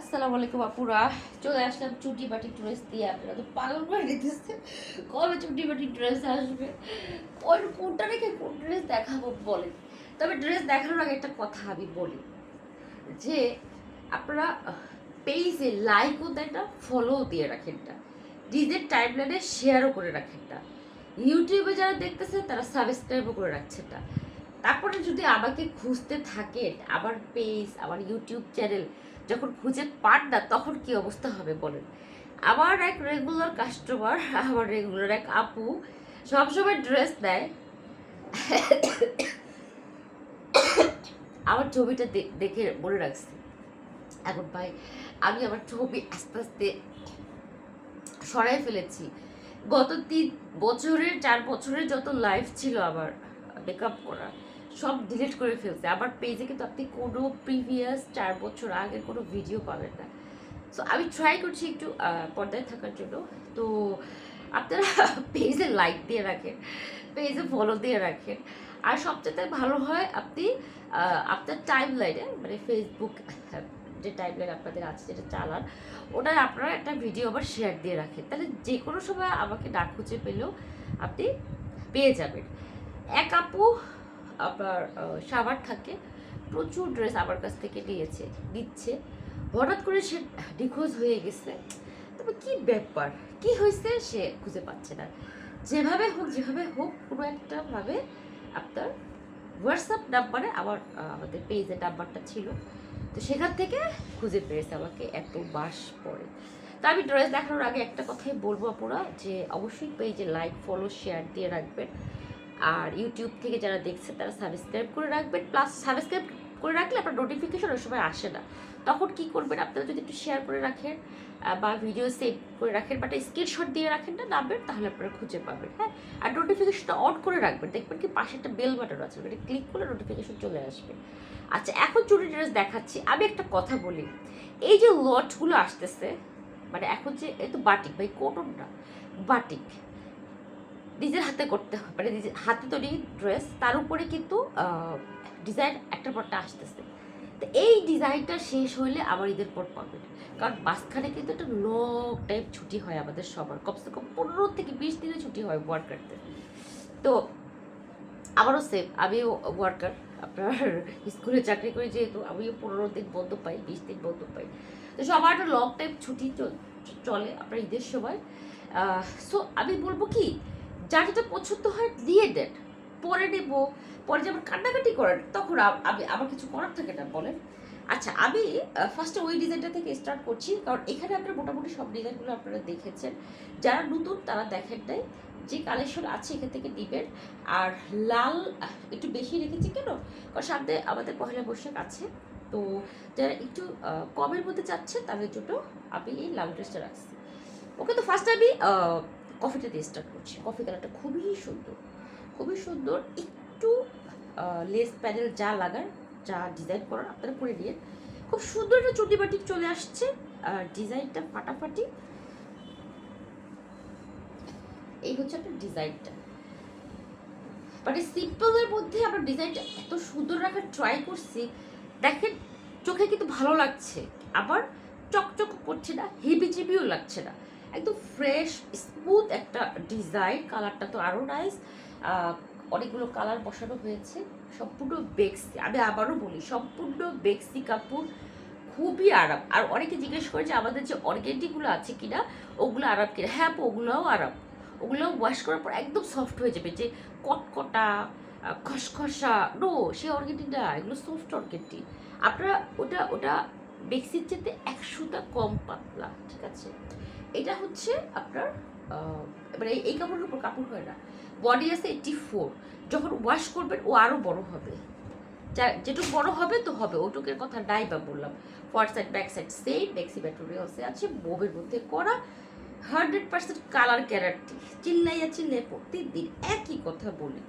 আসসালামু আলাইকুম আপুরা। চলে আসলাম চুটি বাটি ড্রেস দিয়ে। আপনারা তো পাগল করে দিতেছে। কবে চুটি বাটি ড্রেস আসবে? ওই কোনটা রেখে কোন ড্রেস দেখাবো বলেন। তবে ড্রেস দেখানোর আগে একটা কথা আমি বলি। যে আপনারা পেজে লাইকও দেন না ফলোও দিয়ে রাখেন না। নিজের টাইমলাইনে শেয়ারও করে রাখেন না। ইউটিউবে যারা দেখতেছেন, তারা সাবস্ক্রাইবও করে রাখছেন তারপরে যদি আমাকে খুঁজতে থাকেন, আমার পেজ আমার ইউটিউব চ্যানেল যখন খুঁজে পান না, তখন কি অবস্থা হবে বলেন। আমার এক রেগুলার কাস্টমার আমার রেগুলার এক আপু সবসময় ড্রেস দেয় আমার ছবিটা দেখে মনে রাখছি। এখন ভাই, আমি আমার ছবি আস্তে আস্তে সরাই ফেলেছি। গত তিন বছরের, চার বছরের যত লাইফ ছিল আমার মেকআপ করা সব ডিলিট করে ফেলছে। আমার পেজে কিন্তু আপনি কোনো প্রিভিয়াস চার বছর আগের কোনো ভিডিও পাবেন না। সো আমি ট্রাই করছি একটু পর্দায় থাকার জন্য। তো, আপনারা পেজে লাইক দিয়ে রাখেন পেজে ফলো দিয়ে রাখেন। আর সবচেয়ে ভালো হয় আপনি আপনার টাইম লাইনে মানে ফেসবুক যে টাইম লাইন আপনাদের আছে, যেটা চালান ওটার আপনারা একটা ভিডিও আবার শেয়ার দিয়ে রাখেন। তাহলে যে কোনো সময় আমাকে না খুঁজে পেলেও আপনি পেয়ে যাবেন। এক আপু আপনার সাবার থাকে। প্রচুর ড্রেস আমার কাছ থেকে নিয়েছে দিচ্ছে হঠাৎ করে সে নিখোঁজ হয়ে গেছে। তবে কি ব্যাপার? কি হয়েছে সে খুঁজে পাচ্ছে না। যেভাবে হোক যেভাবে হোক, কোনো একটা ভাবে আপনার হোয়াটসঅ্যাপ নাম্বারে আমার আমাদের পেজের নাম্বারটা ছিল। তো সেখান থেকে খুঁজে পেয়েছে আমাকে এত মাস পরে। তো আমি ড্রেস দেখানোর আগে একটা কথাই বলব আপনারা যে অবশ্যই পেজে লাইক ফলো শেয়ার দিয়ে রাখবেন। আর ইউটিউব থেকে যারা দেখছে, তারা সাবস্ক্রাইব করে রাখবেন। প্লাস সাবস্ক্রাইব করে রাখলে আপনার নোটিফিকেশন ওই সময় আসে না। তখন কি করবেন? আপনারা যদি একটু শেয়ার করে রাখেন বা ভিডিও সেভ করে রাখেন বা একটা স্ক্রিনশট দিয়ে রাখেন না নামবেন তাহলে আপনারা খুঁজে পাবেন হ্যাঁ? আর নোটিফিকেশনটা অন করে রাখবেন। দেখবেন কি পাশে একটা বেল বাটন আছে, ওটা ক্লিক করলে নোটিফিকেশন চলে আসবে। আচ্ছা এখন চুরি ড্রেস দেখাচ্ছি। আমি একটা কথা বলি। এই যে লটগুলো আসতেছে মানে এখন যে, এই তো বাটিক ভাই কোটন না বাটিক নিজের হাতে করতে হবে মানে নিজের হাতে তৈরি ড্রেস তার উপরে কিন্তু ডিজাইন একটা পরটা আসতেছে। তো এই ডিজাইনটা শেষ হইলে আবার ঈদের পর পাবেন কারণ মাঝখানে কিন্তু একটা লং টাইম ছুটি হয় আমাদের সবার। কমসে কম পনেরো থেকে বিশ দিনে ছুটি হয় ওয়ার্কারদের তো আমারও সেম আমিও ওয়ার্কার আপনার স্কুলে চাকরি করি যেহেতু, আমিও পনেরো দিন বন্ধ পাই, বিশ দিন বন্ধ পাই। তো সবার একটা লং টাইম ছুটি চলে আপনার ঈদের সময়। সো আমি বলব কি যার যেটা পছন্দ হয় দিয়ে দেন। পরে নেব, পরে যেমন কান্নাকাটি করেন, তখন আমি আমার কিছু করার থাকে না, বলেন। আচ্ছা আমি ফার্স্টে ওই ডিজাইনটা থেকে স্টার্ট করছি, কারণ এখানে আপনার মোটামুটি সব ডিজাইনগুলো আপনারা দেখেছেন। যারা নতুন, তারা দেখেন নাই। যে কালেকশন আছে এখান থেকে নেবেন। আর লাল একটু বেশি রেখেছি কেন? কারণ সামনে আমাদের পহেলা বৈশাখ আছে। তো যারা একটু কমের মধ্যে চাচ্ছে তাদের জন্য আমি এই লাল ড্রেসটা রাখছি। ওকে, তো ফার্স্ট আমি কফিটা দিয়ে স্টার্ট করছি। কফি কালারটা খুবই সুন্দর। খুবই সুন্দর। একটু লেস প্যানেল যা লাগার, যা ডিজাইন করার আপনারা করে নিয়ে খুব সুন্দর একটা চুটি বাটি চলে আসছে। আর ডিজাইনটা ফাটাফাটি। এই হচ্ছে একটা ডিজাইনটা মানে সিম্পলের মধ্যে আমরা ডিজাইনটা এত সুন্দর রাখার ট্রাই করছি। দেখেন, চোখে কিন্তু ভালো লাগছে। আবার চকচক করছে না হিবিজিবিও লাগছে না। একদম ফ্রেশ স্মুথ একটা ডিজাইন কালারটা তো আরও নাইস অনেকগুলো কালার বসানো হয়েছে, সম্পূর্ণ বেক্সি, আমি আবারও বলি, সম্পূর্ণ বেক্সি কাপড়, খুবই আরাম। আর অনেকে জিজ্ঞেস করে যে আমাদের যে অর্গেন্টিগুলো আছে কিনা, ওগুলো আরাম কিনা? হ্যাঁ ওগুলোও আরাম। ওগুলো ওয়াশ করার পর একদম সফট হয়ে যাবে, যে কটকটা খসখসা নো সে অর্গেন্টি না, এগুলো সফট অর্গেন্টি আপনারা ওটা ওটা বেক্সির চেতে একশোটা কম পাতলা, ঠিক আছে? এটা হচ্ছে আপনার মানে এই কাপড়ের উপর কাপড় হয় না। বডি আছে এইটটি ফোর যখন ওয়াশ করবেন, ও আরও বড় হবে। যা- যেটুকু বড় হবে তো হবে, ওটুকের কথা নাই বা বললাম। Front side back side same বেক্সি ম্যাটেরিয়ালসে আছে বোবের মধ্যে করা হান্ড্রেড পার্সেন্ট কালার গ্যারান্টি চিল্লাইয়া চিল্লাই প্রতিদিন একই কথা বলি।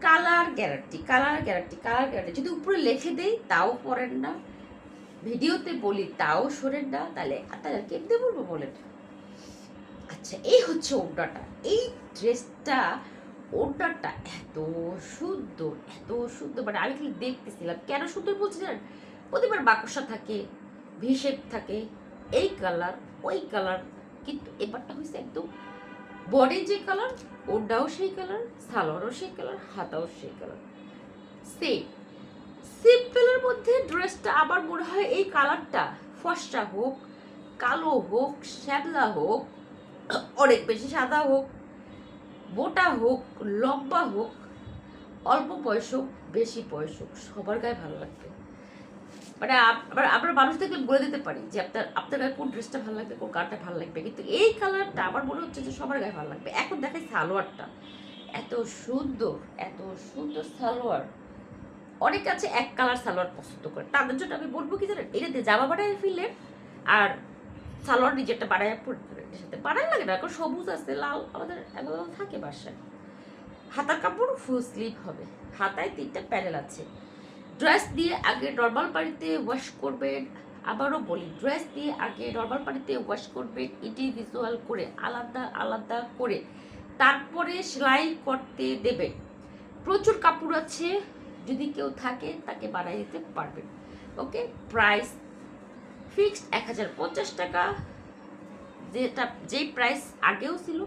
Colour guarantee colour guarantee colour guarantee যদি উপরে লিখে দেই, তাও পড়েন না। ভিডিওতে বলি, তাও শোনেন না। তাহলে তাহলে কেমনে বলব বলেন? আচ্ছা এই হচ্ছে ওড়নাটা। এই ড্রেসটা, ওড়নাটা এত সুন্দর এত সুন্দর। মানে আমি খালি দেখতেছিলাম। কেন সুন্দর বলছি জানেন? প্রতিবার বাকসা থাকে ভি শেপ থাকে, এই কালার, ওই কালার। কিন্তু এবারটা হয়েছে একদম বডি যে কালার ওটাও সেই কালার, সালোয়ারও সেই কালার, হাতাও সেই কালার। সেম সিম্পলের মধ্যে ড্রেসটা আবার মনে হয় এই কালারটা, ফর্সা হোক, কালো হোক শ্যাবলা হোক অনেক বেশি সাদা হোক, মোটা হোক, লম্বা হোক, অল্প বয়স হোক, বেশি বয়স হোক, সবার গায়ে ভালো লাগবে। মানে আবার আমরা মানুষ দেখলে বলে দিতে পারি যে আপনার আপনার গায়ে কোন ড্রেসটা ভালো লাগবে, কোন কালারটা ভালো লাগবে, কিন্তু এই কালারটা আমার মনে হচ্ছে যে সবার গায়ে ভালো লাগবে। এখন দেখাই সালোয়ারটা। এত সুন্দর এত সুন্দর সালোয়ার। অনেকে আছে এক কালার সালোয়ার পছন্দ করে। তাদের জন্য আমি বলব কি জানেন? এটা দিয়ে জামা বানায় ফেললেন আর সালোয়ার নিজেরটা বানায় পড়তে এর সাথে। বানায় লাগে না, এখন সবুজ আছে, লাল, আমাদের অ্যাভেলেবল থাকে বাসায়। হাতার কাপড় ফুল স্লিভ হবে। হাতায় তিনটা প্যানেল আছে। ড্রেস দিয়ে আগে নর্মাল পানিতে ওয়াশ করবেন। আবারও বলি ড্রেস দিয়ে আগে নর্মাল পানিতে ওয়াশ করবেন ইন্ডিভিজুয়াল করে, আলাদা আলাদা করে। তারপরে সেলাই করতে দেবেন। প্রচুর কাপড় আছে, যদি কেউ থাকে তাকে বানিয়ে দিতে পারবেন। ওকে প্রাইস ফিক্সড এক হাজার পঞ্চাশ টাকা। যেটা, যেই প্রাইস আগেও ছিল,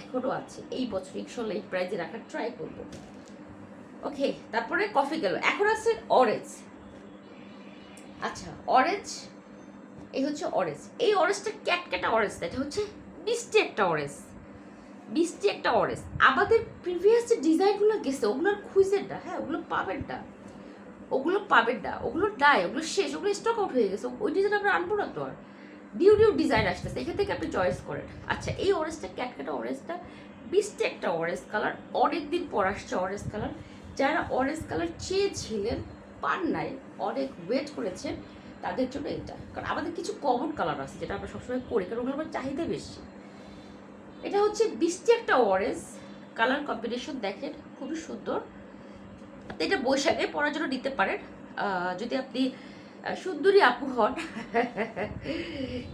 এখনও আছে। এই বছর ইনশাল্লাহ এই প্রাইসে রাখার ট্রাই করব। ওকে তারপরে কফি গেল। এখন আছে অরেঞ্জ আচ্ছা অরেঞ্জ এই হচ্ছে অরেঞ্জ এই অরেঞ্জটা ক্যাটক্যাটা অরেঞ্জ এটা হচ্ছে মিষ্টি একটা অরেঞ্জ মিষ্টি একটা অরেঞ্জ আমাদের প্রিভিয়াস যে ডিজাইনগুলো গেছে, ওগুলোর খুঁজেন হ্যাঁ ওগুলো পাবেন না। ওগুলো পাবেন না। ওগুলো নাই, ওগুলো শেষ। ওগুলো স্টক আউট হয়ে গেছে। ওই ডিজাইন আমরা আনব না তো আর। নিউ নিউ ডিজাইন আসতেছে। এখান থেকে আপনি চয়েস করেন। আচ্ছা এই অরেঞ্জটা ক্যাটক্যাটা অরেঞ্জটা মিষ্টি একটা অরেঞ্জ কালার অনেক দিন পর আসছে অরেঞ্জ কালার যারা অরেঞ্জ কালার চেয়েছিলেন, পান নাই, অনেক ওয়েট করেছেন, তাদের জন্য এটা। কারণ আমাদের কিছু কমন কালার আছে, যেটা আমরা সবসময় করি, কারণ ওগুলো আমার চাহিদা বেশি। এটা হচ্ছে বৃষ্টি একটা অরেঞ্জ কালার কম্বিনেশন দেখেন, খুবই সুন্দর। এটা বৈশাখে পরার জন্য নিতে পারেন। যদি আপনি সুন্দরী আপু হন।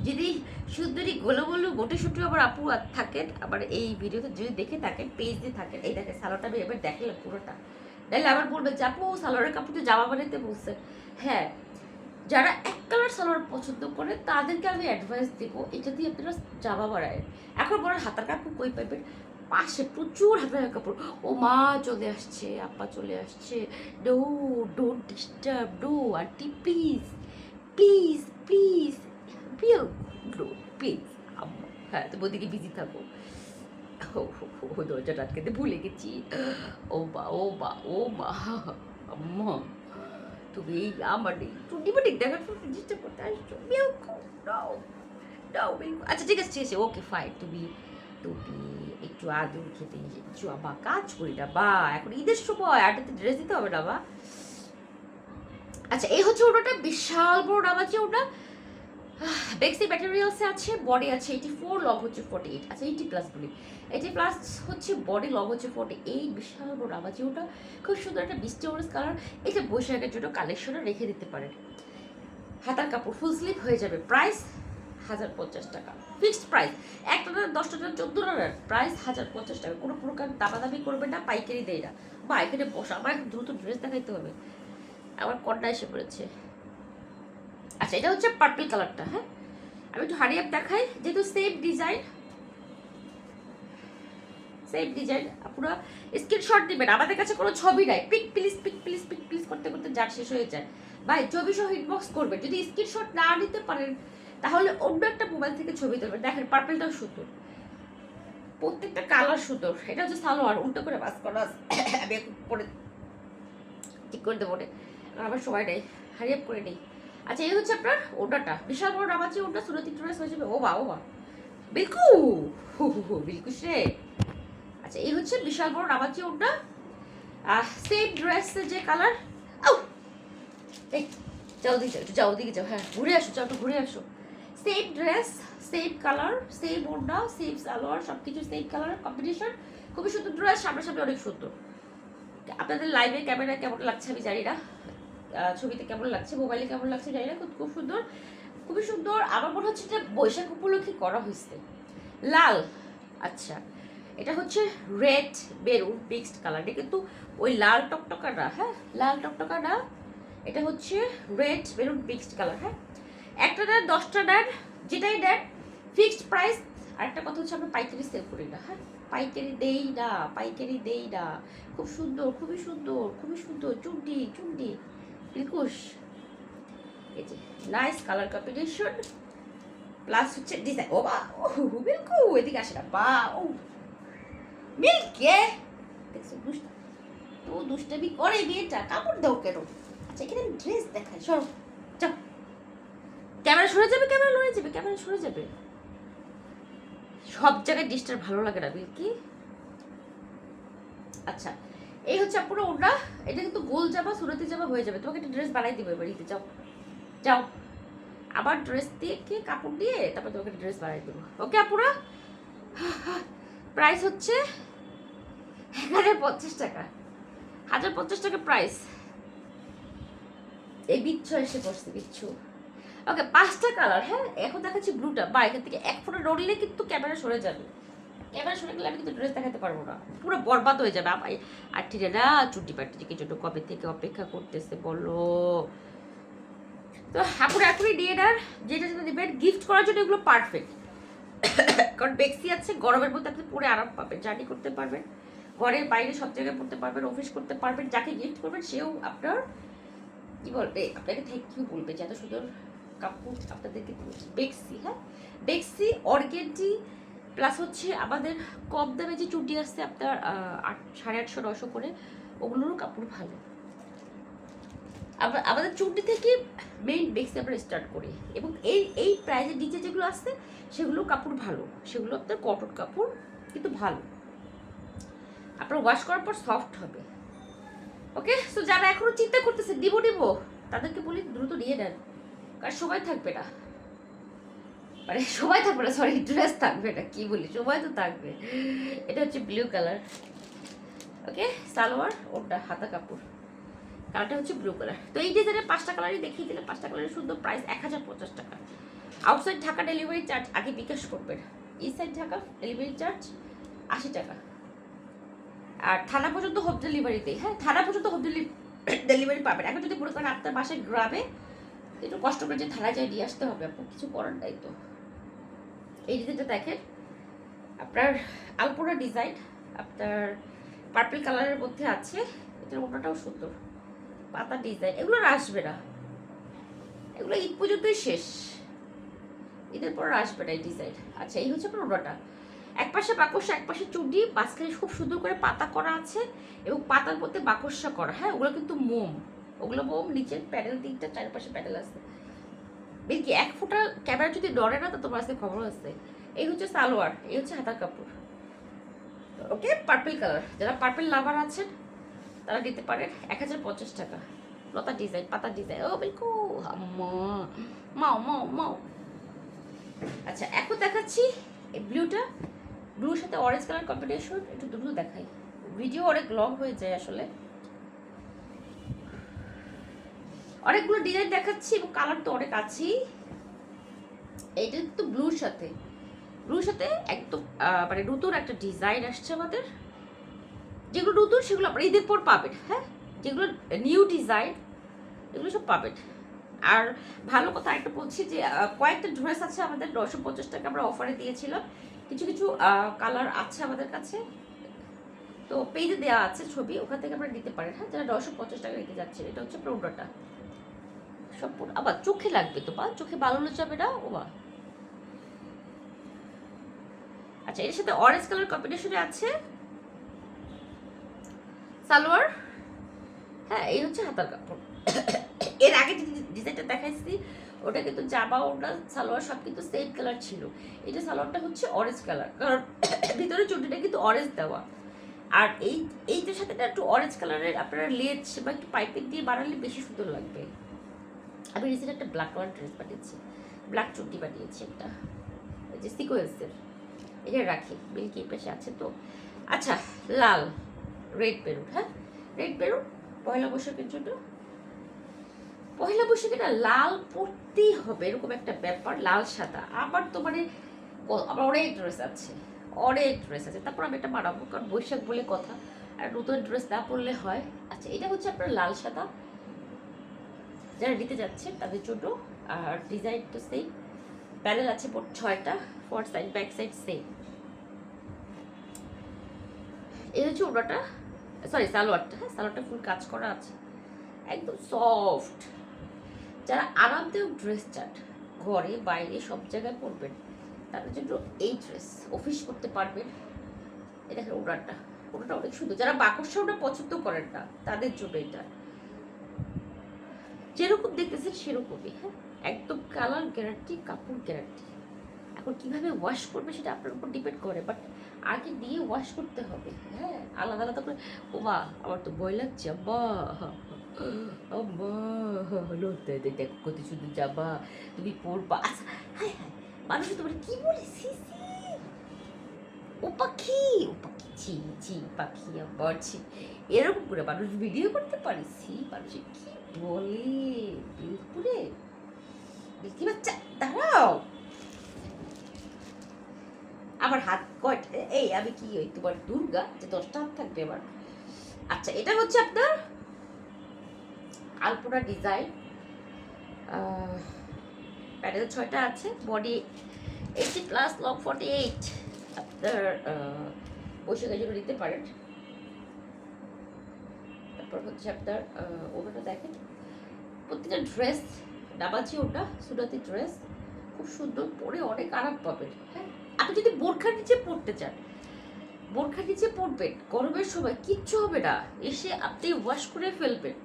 যদি সুন্দরী গোলো গোলো গোটে সুটি আবার আপু থাকেন, আবার এই ভিডিওতে যদি দেখে থাকেন পেজ দিয়ে থাকেন, এই দেখেন সালোয়ারটা আমি এবার দেখলাম পুরোটা। নাহলে আবার বলবেন যে, আপু, সালোয়ারের কাপড় তো জামা বানাতে বলছে হ্যাঁ যারা এক কালার সালোয়ার পছন্দ করে তাদেরকে আমি অ্যাডভাইস দেবো, এটা দিয়ে আপনারা জামা বাড়ায় এখন বড় হাতার কাপড় কই পাইবেন? পাশে প্রচুর হাতার কাপড়। ও মা চলে আসছে, আপা চলে আসছে। Do don't disturb no aunty please please please বিয়ে নো প্লিজ আম্মা হ্যাঁ তুমি ওদিকে বিজি থাকো। ও দরজাটা আটকাতে ভুলে গেছি। ও বা ও বা ও মা, আম্মা, তুমি আমার টুনিবাটিক দেখার ডিস্টার্ব করতে আসছো। আচ্ছা ঠিক আছে ঠিক আছে ওকে ফাইন তুমি তুমি একটু আদর খেতে একটু বা কাজ করি না, বা এখন ঈদের সময় আটাতে ড্রেস দিতে হবে না, বা। আচ্ছা এই হচ্ছে ওটা বিশাল বড় নাম আছে ওটা বেক্সি ম্যাটেরিয়ালসে আছে বডি আছে এইটি ফোর লং হচ্ছে ফোর্টি এইট আচ্ছা এইটি প্লাস বলি। এইটি প্লাস হচ্ছে বডি লং হচ্ছে ফোর্টি এইট বিশাল বড় নামাজি ওটা খুব সুন্দর একটা মিষ্টি অরেঞ্জ কালার এটা বৈশাখের জন্য কালেকশনে রেখে দিতে পারেন। হাতার কাপড় ফুল স্লিপ হয়ে যাবে। প্রাইস হাজার পঞ্চাশ টাকা। Fixed price. একটা না দশ না চোদ্দ টাকার প্রাইস হাজার পঞ্চাশ টাকা। কোনো প্রকার দামাদামি করবে না, পাইকারি দেয় না। বা এখানে বসা, আমার দ্রুত ড্রেস দেখাইতে হবে। আমার কন্যা এসে পড়েছে। আচ্ছা এটা হচ্ছে পার্পল কালারটা হ্যাঁ? আমি একটু হারিয়ে দেখাই, যেহেতু সেম ডিজাইন সেম ডিজাইন আপনারা স্ক্রিনশট দিবেন। আমাদের কাছে কোনো ছবি নাই। Pick please pick please pick please করতে করতে যার শেষ হয়ে যায়। ভাই, ছবি সহ ইনবক্স করবেন। যদি স্ক্রিনশট না নিতে পারেন তাহলে অন্য একটা মোবাইল থেকে ছবি তুলবেন দেখেন পার্পলটাও সুন্দর প্রত্যেকটা কালার সুন্দর এটা হচ্ছে সালোয়ার, উল্টো করে বাস করা আছে। আমি ঠিক করে দেবো আমার সময় নেই। হারিয়ে করে নেই। আচ্ছা এই হচ্ছে আপনার ওটাটা বিশাল বড় নামাচ্ছি ওটা সুরতি টুরাস হয়ে যাবে। ও বা ও বা বিলকু! বিলকু সে। আচ্ছা এই হচ্ছে বিশাল বড় নামাচ্ছি ওটা সেম ড্রেস যে কালার আউ এই, যাও দিকে যাও দিকে যাও হ্যাঁ ঘুরে আসো একটু ঘুরে আসো। Same dress same colour same ওড়না সেম সালোয়ার সব কিছু সেম কালার কম্বিনেশন খুবই সুন্দর ড্রেস সামনাসামনি অনেক সুন্দর। আপনাদের লাইভে ক্যামেরা কেমন লাগছে আমি জানি না। ছবিতে কেমন লাগছে মোবাইলে কেমন লাগছে জানি না, খুব সুন্দর। খুবই সুন্দর, আমার মনে হচ্ছে এটা বৈশাখ উপলক্ষে করা হয়েছে। লাল আচ্ছা। এটা হচ্ছে রেড বেরুন মিক্সড কালার এটা কিন্তু ওই লাল টকটকা না হ্যাঁ? লাল টকটকা না এটা হচ্ছে রেড বেরুন মিক্সড কালার হ্যাঁ? একটা নেন দশটা নেন যেটাই নেন ফিক্সড প্রাইস আরেকটা কথা হচ্ছে আমরা পাইকারি সেল করি না। হ্যাঁ পাইকারি দেই না, পাইকারি দেই না। খুব সুন্দর, খুবই সুন্দর খুবই সুন্দর চুন্ডি চুন্ডি দিলকুশ এই যে নাইস কালার কম্বিনেশন প্লাস হচ্ছে ডিজাইন ও বা ও বিলকু এদিকে আসে না, বা, ও। মিল্কে দেখছ, দুষ্ট। তো দুষ্টামি করে বিয়েটা কাপড় দাও কেন? আচ্ছা এখানে ড্রেস দেখাই, সরো, যাও। ক্যামেরা সরে যাবে, ক্যামেরা লড়ে যাবে, ক্যামেরা সরে যাবে। সব জায়গায় ডিশটার ভালো লাগে না বিলকি আচ্ছা এই হচ্ছে পুরো ওটা এটা কিন্তু গোল জামা, সুরতি জামা হয়ে যাবে। তোমাকে একটা ড্রেস বানাই দিবে বাড়িতে যাও যাও। আবার ড্রেস দিয়ে কি কাপড় দিয়ে তারপর তোমাকে ড্রেস বানাই দেবো। ওকে, আপুরা? প্রাইস হচ্ছে হাজার পঞ্চাশ টাকা। হাজার পঞ্চাশ টাকা প্রাইস এই বিচ্ছু এসে পড়ছে, বিচ্ছু। ওকে, পাঁচটা কালার হ্যাঁ? এখন দেখাচ্ছি ব্লুটা বা, এখান থেকে এক ফোটা নড়লে কিন্তু ক্যামেরা সরে যাবে। ক্যামেরা সরে গেলে আমি কিন্তু ড্রেস দেখাতে পারব না। পুরো বরবাদ হয়ে যাবে। আমার আর না চুটি পাটিকে জন্য কবে থেকে অপেক্ষা করতেছে বলো? তো হাপুর এখনই নেন যেটা যেটা নেবেন গিফট করার জন্য এগুলো পারফেক্ট কারণ বেক্সি আছে, গরমের মধ্যে আপনি পরে আরাম পাবেন জার্নি করতে পারবেন। ঘরের বাইরে সব জায়গায় পড়তে পারবেন অফিস করতে পারবেন, যাকে গিফট করবেন সেও আপনার, কি বলবে? আপনাকে থ্যাংক ইউ বলবে যে এত সুন্দর কাপড় আপনাদেরকে বেক্সি হ্যাঁ? বেক্সি অর্গেন্টি প্লাস হচ্ছে আমাদের কম দামে যে চুটি আসছে আপনার সাড়ে আটশো, নশো করে, ওগুলোরও কাপড় ভালো। আবার আমাদের চুটি থেকে মেইন বেক্সি আমরা স্টার্ট করি। এবং এই এই প্রাইজের নিচে যেগুলো আসছে, সেগুলো কাপড় ভালো। সেগুলো আপনার কটন কাপড় কিন্তু ভালো। আপনার ওয়াশ করার পর সফট হবে। ওকে সো যারা এখনও চিন্তা করতেছে দিব দিব তাদেরকে বলি দ্রুত নিয়ে নেন। কারণ সময় থাকবে না। মানে সময় থাকবে না সরি ড্রেস থাকবে না, কি বলি, সময় তো থাকবে। এটা হচ্ছে ব্লু কালার ওকে সালোয়ার, ওটা হাতা কাপড়। কালারটা হচ্ছে ব্লু কালার তো এই ডিজাইনের পাঁচটা কালারই দেখিয়ে দিলে পাঁচটা কালারের সুন্দর প্রাইস এক হাজার পঞ্চাশ টাকা। আউটসাইড ঢাকা ডেলিভারি চার্জ আগে বিকাশ করবেন ইনসাইড ঢাকা ডেলিভারি চার্জ আশি টাকা। আর থানা পর্যন্ত হোম ডেলিভারিতে হ্যাঁ? থানা পর্যন্ত হোম ডেলিভারি পাবেন। এখন যদি মনে করেন আপনার বাসায় গ্রামে একটু কষ্ট করে যে থানায় যায় নিয়ে আসতে হবে আপনার কিছু করার নাই তো। এই ডিজাইনটা দেখেন, আপনার আলপোনা ডিজাইন আপনার পার্পল কালারের মধ্যে আছে, এটার ওটাটাও সুন্দর। পাতা ডিজাইন এগুলো আসবে না। এগুলো ঈদ পর্যন্তই শেষ। ঈদের পর আসবে না এই ডিজাইন আচ্ছা এই হচ্ছে আপনার ওটাটা এক পাশে বাকসা, এক পাশে চুডি মাঝখানে খুব সুন্দর করে পাতা করা আছে এবং পাতার মধ্যে বাকসা করা। হ্যাঁ ওগুলো কিন্তু মোম। ওগুলো মোম নিচের প্যাডেল, তিনটা, চারপাশে প্যাডেল আছে। বেশ কি এক ফুটা ক্যামেরা যদি ডরে না, তো তোমার কাছে খবর আছে। এই হচ্ছে সালোয়ার, এই হচ্ছে হাতার কাপড়। ওকে পার্পল কালার যারা পার্পল লাভার আছেন, তারা দিতে পারেন এক হাজার পঞ্চাশ টাকা। লতা ডিজাইন, পাতা ডিজাইন। ও, বিলকু মাও মাও মাও। আচ্ছা এখন দেখাচ্ছি এই ব্লুটা ব্লুর সাথে অরেঞ্জ কালার কম্বিনেশন একটু দুটো দেখাই। ভিডিও অনেক লং হয়ে যায় আসলে। অনেকগুলো ডিজাইন দেখাচ্ছি এবং কালার তো অনেক আছেই। এইটা তো ব্লুর সাথে। ব্লুর সাথে একদম মানে নতুন একটা ডিজাইন আসছে আমাদের। যেগুলো নতুন সেগুলো আপনারা ঈদের পর পাবেন হ্যাঁ? যেগুলো নিউ ডিজাইন এগুলো সব পাবেন। আর ভালো কথা একটা বলছি যে কয়েকটা ড্রেস আছে আমাদের নশো পঞ্চাশ টাকা আমরা অফারে দিয়েছিলাম। কিছু কিছু কালার আছে আমাদের কাছে। তো পেজে দেওয়া আছে ছবি, ওখান থেকে আপনারা নিতে পারেন হ্যাঁ? যারা নশো পঞ্চাশ টাকা নিতে যাচ্ছে এটা হচ্ছে প্রোডাক্টটা সব পুরো- আবার চোখে লাগবে তো, বা চোখে বানানো যাবে না, ও বা। আচ্ছা এর সাথে অরেঞ্জ কালার কম্বিনেশনে আছে সালোয়ার। হ্যাঁ এই হচ্ছে হাতার কাপড়। এর আগে যে ডিজাইনটা দেখাইছি, ওটা কিন্তু জামা ওটা সালোয়ার, সব কিন্তু সেম কালার ছিল। এটা সালোয়ারটা হচ্ছে অরেঞ্জ কালার কারণ ভিতরে চুটিটা কিন্তু অরেঞ্জ দেওয়া। আর এই, এইটার সাথে একটু অরেঞ্জ কালারের আপনারা লেজ বা একটু পাইপিং দিয়ে বানালে বেশি সুন্দর লাগবে। আমি রিসেন্ট একটা ব্ল্যাক কালার ড্রেস পাঠিয়েছি। ব্ল্যাক চুটি পাঠিয়েছি একটা। ওই যে সিকোয়েন্সের এটা রাখি মিল্কি পাশে আছে তো। আচ্ছা লাল রেড বেরুন হ্যাঁ? রেড বেরুন, পয়লা বৈশাখের জন্য। পয়লা বৈশাখে না লাল পরতেই হবে, এরকম একটা ব্যাপার, লাল সাদা। আবার তো মানে আবার অনেক ড্রেস আছে, অনেক ড্রেস আছে। তারপর আমি এটা বানাবো, কারণ বৈশাখ বলে কথা। আর নতুন ড্রেস না পরলে হয়। আচ্ছা এটা হচ্ছে আপনার লাল সাদা যারা নিতে যাচ্ছে, তাদের জন্য। আর ডিজাইন তো সেম প্যানেল আছে মোট ছয়টা front side back side same এই হচ্ছে ওনাটা সরি সালোয়ারটা। হ্যাঁ সালোয়ারটা ফুল কাজ করা আছে। একদম সফট যারা আরামদায়ক ড্রেস চান, ঘরে, বাইরে, সব জায়গায় পরবেন, তাদের জন্য এই ড্রেস অফিস করতে পারবেন। এটা দেখেন ওনারটা ওনাটা অনেক সুন্দর। যারা বাকসা ওটা পছন্দ করেন না, তাদের জন্য এটা। যেরকম দেখতেছেন সেরকমই হ্যাঁ? একদম কালার গ্যারান্টি কাপড় গ্যারান্টি এখন কীভাবে ওয়াশ করবে সেটা আপনার উপর ডিপেন্ড করে বাট আগে দিয়ে ওয়াশ করতে হবে হ্যাঁ? আলাদা আলাদা করে, ও মা, আমার তো ভয় লাগছে লড়তে দেখো কত সুন্দর যাবা তুমি পড়বা আচ্ছা হায় হায়, মানুষ তোমার কি বলে? ও পাখি ও পাখি, ছি ছি, পাখি আবার ছি। এরকম করে মানুষ ভিডিও করতে পারে? সি মানুষে কি বলে, বিলকুলে? বিলকি বাচ্চা, দাঁড়াও। আমার হাত কয়টা? এই, আমি কি ওই তোমার দুর্গা? যে দশটা হাত থাকবে আমার। আচ্ছা এটা হচ্ছে আপনার আলপনা ডিজাইন। প্যানেল ছয়টা আছে body eighty plus long forty eight আপনার বৈশাখের জন্য নিতে পারেন। তারপর হচ্ছে আপনার ওটা দেখেন। প্রত্যেকটা ড্রেস নামাজি ওটা সুরাতি ড্রেস খুব সুন্দর পরে অনেক আরাম পাবেন হ্যাঁ? আপনি যদি বোরখার নিচে পড়তে চান, বোরখার নিচে পড়বেন, গরমের সময় কিচ্ছু হবে না, এসে আপনি ওয়াশ করে ফেলবেন।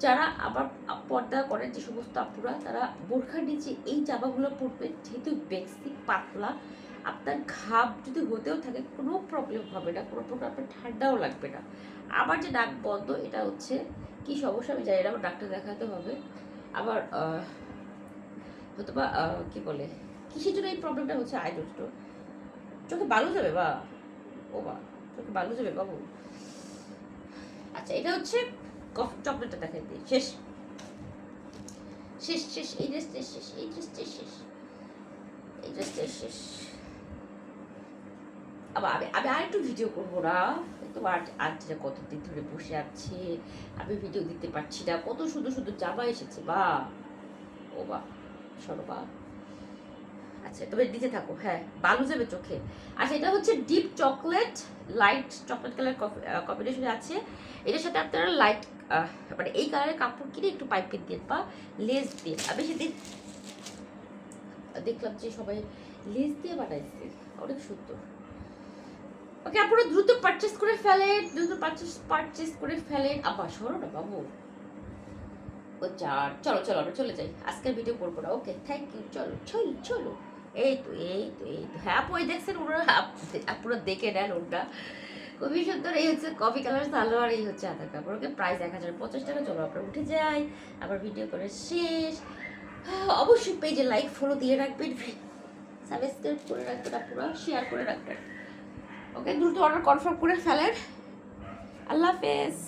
যারা আবার পর্দা করেন, যে সমস্ত আপুরা, তারা বোরখার নিচে এই জামাগুলো পরবেন, যেহেতু বেক্সি, পাতলা, আপনার ঘাম যদি হতেও থাকে, কোনো প্রবলেম হবে না, কোনো প্রকার আপনার ঠান্ডাও লাগবে না। আবার যে নাক বন্ধ, এটা হচ্ছে কি সমস্যা আমি জানি না আমার ডাক্তার দেখাতে হবে। আবার হয়তো বা কি বলে, কিসের জন্য এই প্রবলেমটা হচ্ছে ডোন্ট নো চোখে বালু যাবে, বা, ও বা চোখে বালু যাবে বাবু। আচ্ছা এটা হচ্ছে কফি, চকলেটটা দেখাই দিই, শেষ। শেষ শেষ, এই ড্রেসটা শেষ, এই ড্রেসটা শেষ। এই ড্রেসটা শেষ। আবার আমি আমি আর একটু ভিডিও করব না। তোমার আজ যেটা কতদিন ধরে বসে আছে, আমি ভিডিও দিতে পারছি না। কত সুন্দর সুন্দর জামা এসেছে, বা। ও বা সরো বা। আচ্ছা তবে দিতে থাকো হ্যাঁ বালু যাবে চোখে। আচ্ছা এটা হচ্ছে deep chocolate light chocolate colour কম্বিনেশনে আছে। এটার সাথে আপনারা লাইট মানে এই কালারের কাপড় কিনে একটু পাইপের দিয়ে বা লেস দিয়ে। আমি সেদিন দেখলাম যে সবাই লেস দিয়ে বানাইছে, অনেক সুন্দর। ওকে আপনারা দ্রুত পারচেস করে ফেলেন দ্রুত পারচেস পারচেস করে ফেলেন আবার সরো না বাবু। ও চার চলো চলো, আমরা চলে যাই। আজকের ভিডিও করব না ওকে থ্যাংক ইউ চলো চলো চলো। এই তো এই তো এই তো। হ্যাঁ আপু দেখছেন ওরা পুরো দেখে নেন ওটা খুবই সুন্দর, এই হচ্ছে কফি কালার সালোয়ার, এই হচ্ছে আধার কাপড় ওকে প্রাইস এক হাজার পঞ্চাশ টাকা, চলো, আমরা উঠে যাই। আবার ভিডিও করে শেষ। অবশ্যই পেজে লাইক ফলো দিয়ে রাখবেন। সাবস্ক্রাইব করে রাখবেন আপনারা শেয়ার করে রাখবেন। ওকে দ্রুত অর্ডার কনফার্ম করে ফেলেন। আল্লাহ হাফেজ।